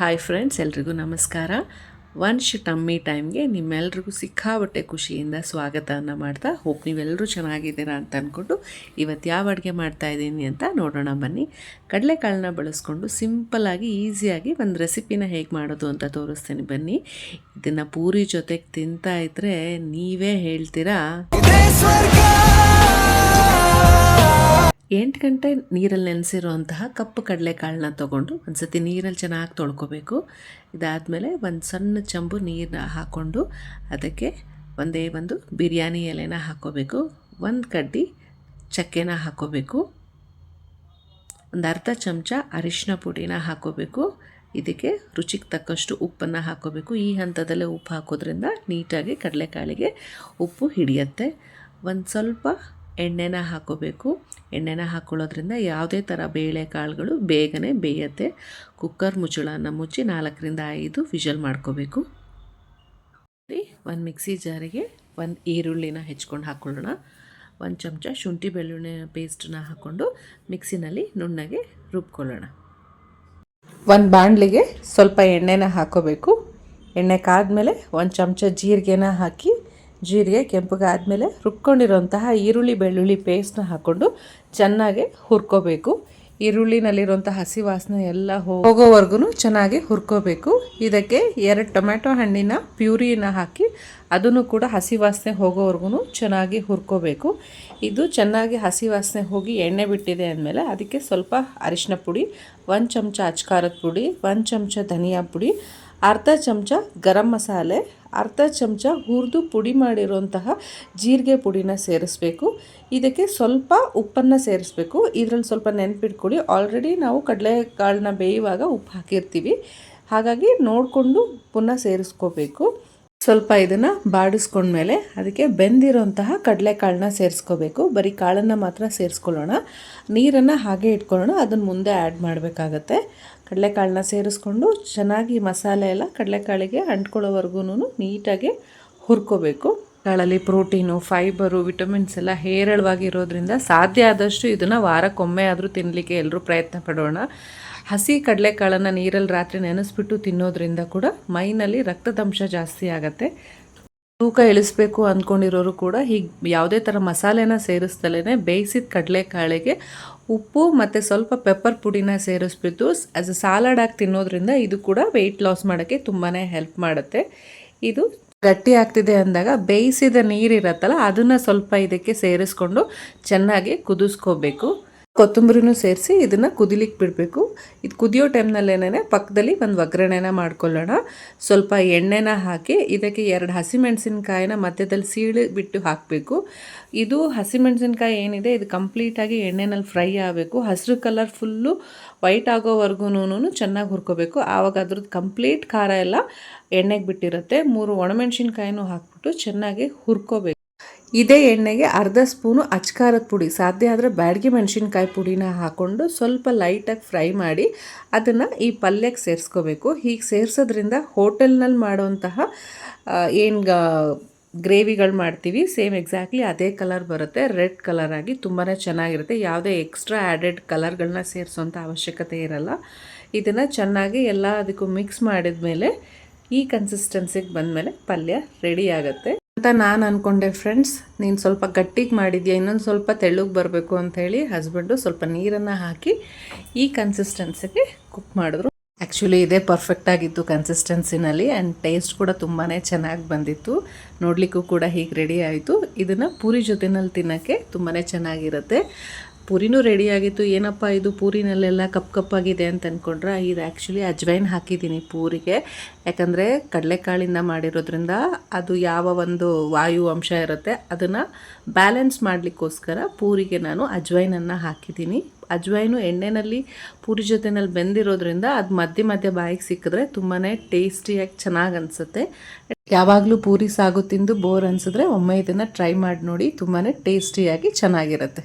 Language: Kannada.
ಹಾಯ್ ಫ್ರೆಂಡ್ಸ್ ಎಲ್ರಿಗೂ ನಮಸ್ಕಾರ. ವಂಶ್ ಟಮ್ಮಿ ಟೈಮ್ಗೆ ನಿಮ್ಮೆಲ್ರಿಗೂ ಸಿಕ್ಕಾಬಟ್ಟೆ ಖುಷಿಯಿಂದ ಸ್ವಾಗತವನ್ನು ಮಾಡ್ತಾ ಹೋಪ್ ನೀವೆಲ್ಲರೂ ಚೆನ್ನಾಗಿದ್ದೀರಾ ಅಂತ ಅಂದ್ಕೊಂಡು ಇವತ್ತು ಯಾವ ಅಡುಗೆ ಮಾಡ್ತಾ ಇದ್ದೀನಿ ಅಂತ ನೋಡೋಣ ಬನ್ನಿ. ಕಡಲೆಕಾಳನ್ನ ಬಳಸ್ಕೊಂಡು ಸಿಂಪಲ್ಲಾಗಿ ಈಸಿಯಾಗಿ ಒಂದು ರೆಸಿಪಿನ ಹೇಗೆ ಮಾಡೋದು ಅಂತ ತೋರಿಸ್ತೀನಿ ಬನ್ನಿ. ಇದನ್ನು ಪೂರಿ ಜೊತೆಗೆ ತಿಂತಾ ಇದ್ದರೆ ನೀವೇ ಹೇಳ್ತೀರಾ? ಎಂಟು ಗಂಟೆ ನೀರಲ್ಲಿ ನೆನೆಸಿರುವಂತಹ ಕಪ್ಪು ಕಡಲೆಕಾಳನ್ನ ತೊಗೊಂಡು ಒಂದು ಸತಿ ನೀರಲ್ಲಿ ಚೆನ್ನಾಗಿ ತೊಳ್ಕೊಬೇಕು. ಇದಾದಮೇಲೆ ಒಂದು ಸಣ್ಣ ಚಂಬು ನೀರನ್ನ ಹಾಕ್ಕೊಂಡು ಅದಕ್ಕೆ ಒಂದೇ ಒಂದು ಬಿರಿಯಾನಿ ಎಲೆನ ಹಾಕ್ಕೋಬೇಕು ಒಂದು ಕಡ್ಡಿ ಚಕ್ಕೆನ ಹಾಕ್ಕೋಬೇಕು ಒಂದು ಅರ್ಧ ಚಮಚ ಅರಿಶಿನ ಪುಡಿನ ಹಾಕ್ಕೋಬೇಕು ಇದಕ್ಕೆ ರುಚಿಗೆ ತಕ್ಕಷ್ಟು ಉಪ್ಪನ್ನು ಹಾಕ್ಕೋಬೇಕು ಈ ಹಂತದಲ್ಲೇ ಉಪ್ಪು ಹಾಕೋದ್ರಿಂದ ನೀಟಾಗಿ ಕಡಲೆಕಾಳಿಗೆ ಉಪ್ಪು ಹಿಡಿಯುತ್ತೆ. ಒಂದು ಸ್ವಲ್ಪ ಎಣ್ಣೆನ ಹಾಕೋಬೇಕು. ಎಣ್ಣೆನ ಹಾಕೊಳ್ಳೋದ್ರಿಂದ ಯಾವುದೇ ಥರ ಬೇಳೆ ಕಾಳುಗಳು ಬೇಗನೆ ಬೇಯುತ್ತೆ. ಕುಕ್ಕರ್ ಮುಚ್ಚಳನ ಮುಚ್ಚಿ ನಾಲ್ಕರಿಂದ ಐದು ವಿಷಲ್ ಮಾಡ್ಕೋಬೇಕು. ಒಂದು ಮಿಕ್ಸಿ ಜಾರಿಗೆ ಒಂದು ಈರುಳ್ಳಿನ ಹೆಚ್ಕೊಂಡು ಹಾಕ್ಕೊಳ್ಳೋಣ ಒಂದು ಚಮಚ ಶುಂಠಿ ಬೆಳ್ಳುಳ್ಳಿ ಪೇಸ್ಟನ್ನ ಹಾಕ್ಕೊಂಡು ಮಿಕ್ಸಿನಲ್ಲಿ ನುಣ್ಣಗೆ ರುಬ್ಕೊಳ್ಳೋಣ. ಒಂದು ಬಾಣಲಿಗೆ ಸ್ವಲ್ಪ ಎಣ್ಣೆನ ಹಾಕೋಬೇಕು. ಎಣ್ಣೆ ಕಾದ್ಮೇಲೆ ಒಂದು ಚಮಚ ಜೀರಿಗೆನ ಹಾಕಿ ಜೀರಿಗೆ ಕೆಂಪಗಾದಮೇಲೆ ರುಬ್ಕೊಂಡಿರೋಂತಹ ಈರುಳ್ಳಿ, ಬೆಳ್ಳುಳ್ಳಿ ಪೇಸ್ಟ್ನ ಹಾಕ್ಕೊಂಡು ಚೆನ್ನಾಗಿ ಹುರ್ಕೋಬೇಕು. ಈರುಳ್ಳಿನಲ್ಲಿರುವಂಥ ಹಸಿ ವಾಸನೆ ಎಲ್ಲ ಹೋಗೋವರೆಗೂ ಚೆನ್ನಾಗಿ ಹುರ್ಕೋಬೇಕು. ಇದಕ್ಕೆ ಎರಡು ಟೊಮ್ಯಾಟೊ ಹಣ್ಣಿನ ಪ್ಯೂರಿನ ಹಾಕಿ ಅದನ್ನು ಕೂಡ ಹಸಿ ವಾಸನೆ ಹೋಗೋವರೆಗೂ ಚೆನ್ನಾಗಿ ಹುರ್ಕೋಬೇಕು. ಇದು ಚೆನ್ನಾಗಿ ಹಸಿ ವಾಸನೆ ಹೋಗಿ ಎಣ್ಣೆ ಬಿಟ್ಟಿದೆ ಅಂದಮೇಲೆ ಅದಕ್ಕೆ ಸ್ವಲ್ಪ ಅರಿಶಿನ ಪುಡಿ, ಒಂದು ಚಮಚ ಅಚ್ಕಾರದ ಪುಡಿ, ಒಂದು ಚಮಚ ಧನಿಯಾ ಪುಡಿ, ಅರ್ಧ ಚಮಚ ಗರಂ ಮಸಾಲೆ ಅರ್ಧ ಚಮಚ ಹುರಿದು ಪುಡಿ ಮಾಡಿರುವಂತಹ ಜೀರಿಗೆ ಪುಡಿನ ಸೇರಿಸ್ಬೇಕು. ಇದಕ್ಕೆ ಸ್ವಲ್ಪ ಉಪ್ಪನ್ನು ಸೇರಿಸಬೇಕು. ಇದರಲ್ಲಿ ಸ್ವಲ್ಪ ನೆನಪಿಟ್ಕೊಳ್ಳಿ. ಆಲ್ರೆಡಿ ನಾವು ಕಡಲೆಕಾಳನ್ನ ಬೇಯುವಾಗ ಉಪ್ಪು ಹಾಕಿರ್ತೀವಿ. ಹಾಗಾಗಿ ನೋಡಿಕೊಂಡು ಪುನಃ ಸೇರಿಸ್ಕೋಬೇಕು. ಸ್ವಲ್ಪ ಇದನ್ನು ಬಾಡಿಸ್ಕೊಂಡ್ಮೇಲೆ ಅದಕ್ಕೆ ಬೆಂದಿರೋಂತಹ ಕಡಲೆಕಾಳನ್ನ ಸೇರಿಸ್ಕೋಬೇಕು. ಬರೀ ಕಾಳನ್ನು ಮಾತ್ರ ಸೇರಿಸ್ಕೊಳ್ಳೋಣ. ನೀರನ್ನು ಹಾಗೆ ಇಟ್ಕೊಳ್ಳೋಣ. ಅದನ್ನು ಮುಂದೆ ಆ್ಯಡ್ ಮಾಡಬೇಕಾಗತ್ತೆ. ಕಡಲೆಕಾಳನ್ನ ಸೇರಿಸ್ಕೊಂಡು ಚೆನ್ನಾಗಿ ಮಸಾಲೆ ಎಲ್ಲ ಕಡಲೆಕಾಳಿಗೆ ಅಂಟ್ಕೊಳ್ಳೋವರೆಗೂ ನೀಟಾಗಿ ಹುರ್ಕೋಬೇಕು. ಕಾಳಲ್ಲಿ ಪ್ರೋಟೀನು, ಫೈಬರು, ವಿಟಮಿನ್ಸ್ ಎಲ್ಲ ಹೇರಳವಾಗಿರೋದ್ರಿಂದ ಸಾಧ್ಯ ಆದಷ್ಟು ಇದನ್ನು ವಾರಕ್ಕೊಮ್ಮೆ ಆದರೂ ತಿನ್ನಲಿಕ್ಕೆ ಎಲ್ಲರೂ ಪ್ರಯತ್ನ ಪಡೋಣ. ಹಸಿ ಕಡಲೆಕಾಳನ್ನು ನೀರಲ್ಲಿ ರಾತ್ರಿ ನೆನೆಸ್ಬಿಟ್ಟು ತಿನ್ನೋದ್ರಿಂದ ಕೂಡ ಮೈನಲ್ಲಿ ರಕ್ತದಂಶ ಜಾಸ್ತಿ ಆಗುತ್ತೆ. ತೂಕ ಇಳಿಸ್ಬೇಕು ಅಂದ್ಕೊಂಡಿರೋರು ಕೂಡ ಹೀಗೆ ಯಾವುದೇ ಥರ ಮಸಾಲೆನ ಸೇರಿಸ್ದಲೇ ಬೇಯಿಸಿದ ಕಡಲೆಕಾಳಿಗೆ ಉಪ್ಪು ಮತ್ತು ಸ್ವಲ್ಪ ಪೆಪ್ಪರ್ ಪುಡಿನ ಸೇರಿಸ್ಬಿಟ್ಟು ಆ್ಯಸ್ ಅ ಸಾಲಡ್ ತಿನ್ನೋದ್ರಿಂದ ಇದು ಕೂಡ ವೆಯ್ಟ್ ಲಾಸ್ ಮಾಡೋಕ್ಕೆ ತುಂಬಾ ಹೆಲ್ಪ್ ಮಾಡುತ್ತೆ. ಇದು ಗಟ್ಟಿ ಆಗ್ತಿದೆ ಅಂದಾಗ ಬೇಯಿಸಿದ ನೀರಿರತ್ತಲ್ಲ ಅದನ್ನು ಸ್ವಲ್ಪ ಇದಕ್ಕೆ ಸೇರಿಸ್ಕೊಂಡು ಚೆನ್ನಾಗಿ ಕುದಿಸ್ಕೋಬೇಕು. ಕೊತ್ತಂಬರಿನೂ ಸೇರಿಸಿ ಇದನ್ನು ಕುದಿಲಿಕ್ಕೆ ಬಿಡಬೇಕು. ಇದು ಕುದಿಯೋ ಟೈಮ್ನಲ್ಲೇನೆ ಪಕ್ಕದಲ್ಲಿ ಒಂದು ಒಗ್ಗರಣೆನ ಮಾಡ್ಕೊಳ್ಳೋಣ. ಸ್ವಲ್ಪ ಎಣ್ಣೆನ ಹಾಕಿ ಇದಕ್ಕೆ ಎರಡು ಹಸಿಮೆಣಸಿನ್ಕಾಯಿನ ಮಧ್ಯದಲ್ಲಿ ಸೀಳಿ ಬಿಟ್ಟು ಹಾಕಬೇಕು. ಇದು ಹಸಿಮೆಣಸಿನ್ಕಾಯಿ ಏನಿದೆ, ಇದು ಕಂಪ್ಲೀಟಾಗಿ ಎಣ್ಣೆನಲ್ಲಿ ಫ್ರೈ ಆಗಬೇಕು. ಹಸಿರು ಕಲರ್ ಫುಲ್ಲು ವೈಟ್ ಆಗೋವರೆಗೂ ಚೆನ್ನಾಗಿ ಹುರ್ಕೋಬೇಕು. ಆವಾಗ ಅದ್ರದ್ದು ಕಂಪ್ಲೀಟ್ ಖಾರ ಎಲ್ಲ ಎಣ್ಣೆಗೆ ಬಿಟ್ಟಿರುತ್ತೆ. ಮೂರು ಒಣಮೆಣಸಿನ್ಕಾಯಿನೂ ಹಾಕ್ಬಿಟ್ಟು ಚೆನ್ನಾಗಿ ಹುರ್ಕೋಬೇಕು. ಇದೇ ಎಣ್ಣೆಗೆ ಅರ್ಧ ಸ್ಪೂನು ಅಚ್ಕಾರದ ಪುಡಿ. ಸಾಧ್ಯ ಆದರೆ ಬ್ಯಾಡಗಿ ಮೆಣಸಿನ್ಕಾಯಿ ಪುಡಿನ ಹಾಕ್ಕೊಂಡು ಸ್ವಲ್ಪ ಲೈಟಾಗಿ ಫ್ರೈ ಮಾಡಿ ಅದನ್ನು ಈ ಪಲ್ಯಕ್ಕೆ ಸೇರಿಸ್ಕೋಬೇಕು. ಹೀಗೆ ಸೇರಿಸೋದ್ರಿಂದ ಹೋಟೆಲ್ನಲ್ಲಿ ಮಾಡುವಂತಹ ಏನು ಗ್ರೇವಿಗಳು ಮಾಡ್ತೀವಿ, ಸೇಮ್ ಎಕ್ಸಾಕ್ಟ್ಲಿ ಅದೇ ಕಲರ್ ಬರುತ್ತೆ. ರೆಡ್ ಕಲರ್ ಆಗಿ ತುಂಬಾ ಚೆನ್ನಾಗಿರುತ್ತೆ. ಯಾವುದೇ ಎಕ್ಸ್ಟ್ರಾ ಆ್ಯಡೆಡ್ ಕಲರ್ಗಳನ್ನ ಸೇರಿಸೋಂಥ ಅವಶ್ಯಕತೆ ಇರಲ್ಲ. ಇದನ್ನು ಚೆನ್ನಾಗಿ ಎಲ್ಲ ಅದಕ್ಕೂ ಮಿಕ್ಸ್ ಮಾಡಿದ ಮೇಲೆ ಈ ಕನ್ಸಿಸ್ಟೆನ್ಸಿಗೆ ಬಂದಮೇಲೆ ಪಲ್ಯ ರೆಡಿ ಆಗುತ್ತೆ. ಅಂತ ನಾನು ಅನ್ಕೊಂಡೆ, ಫ್ರೆಂಡ್ಸ್, ನೀನು ಸ್ವಲ್ಪ ಗಟ್ಟಿಗೆ ಮಾಡಿದ್ಯಾ? ಇನ್ನೊಂದು ಸ್ವಲ್ಪ ತೆಳ್ಳಗೆ ಬರಬೇಕು ಅಂತ ಹೇಳಿ ಹಸ್ಬೆಂಡು ಸ್ವಲ್ಪ ನೀರನ್ನು ಹಾಕಿ ಈ ಕನ್ಸಿಸ್ಟೆನ್ಸಿಗೆ ಕುಕ್ ಮಾಡಿದ್ರು. ಆ್ಯಕ್ಚುಲಿ ಇದೇ ಪರ್ಫೆಕ್ಟ್ ಆಗಿತ್ತು ಕನ್ಸಿಸ್ಟೆನ್ಸಿನಲ್ಲಿ ಆ್ಯಂಡ್ ಟೇಸ್ಟ್ ಕೂಡ ತುಂಬಾ ಚೆನ್ನಾಗಿ ಬಂದಿತ್ತು. ನೋಡಲಿಕ್ಕೂ ಕೂಡ ಹೀಗೆ ರೆಡಿ ಆಯಿತು. ಇದನ್ನು ಪೂರಿ ಜೊತೆನಲ್ಲಿ ತಿನ್ನೋಕ್ಕೆ ತುಂಬಾ ಚೆನ್ನಾಗಿರುತ್ತೆ. ಪೂರಿನೂ ರೆಡಿಯಾಗಿತ್ತು ಏನಪ್ಪ ಇದು ಪೂರಿನಲ್ಲೆಲ್ಲ ಕಪ್ ಕಪ್ಪಾಗಿದೆ ಅಂತ ಅಂದ್ಕೊಂಡ್ರೆ ಇದು ಆ್ಯಕ್ಚುಲಿ ಅಜ್ವೈನ್ ಹಾಕಿದ್ದೀನಿ ಪೂರಿಗೆ. ಯಾಕಂದರೆ ಕಡಲೆಕಾಳಿಂದ ಮಾಡಿರೋದ್ರಿಂದ ಅದು ಯಾವ ಒಂದು ವಾಯು ಅಂಶ ಇರುತ್ತೆ, ಅದನ್ನು ಬ್ಯಾಲೆನ್ಸ್ ಮಾಡಲಿಕ್ಕೋಸ್ಕರ ಪೂರಿಗೆ ನಾನು ಅಜ್ವೈನನ್ನು ಹಾಕಿದ್ದೀನಿ. ಅಜ್ವೈನು ಎಣ್ಣೆಯಲ್ಲಿ ಪೂರಿ ಜೊತೆನಲ್ಲಿ ಬೆಂದಿರೋದ್ರಿಂದ ಅದು ಮಧ್ಯೆ ಮಧ್ಯೆ ಬಾಯಿಗೆ ಸಿಕ್ಕಿದ್ರೆ ತುಂಬಾ ಟೇಸ್ಟಿಯಾಗಿ ಚೆನ್ನಾಗಿ ಅನಿಸುತ್ತೆ. ಯಾವಾಗಲೂ ಪೂರಿ ಸಾಗು ತಿಂದು ಬೋರ್ ಅನಿಸಿದ್ರೆ ಒಮ್ಮೆ ಇದನ್ನು ಟ್ರೈ ಮಾಡಿ ನೋಡಿ ತುಂಬಾ ಟೇಸ್ಟಿಯಾಗಿ ಚೆನ್ನಾಗಿರುತ್ತೆ.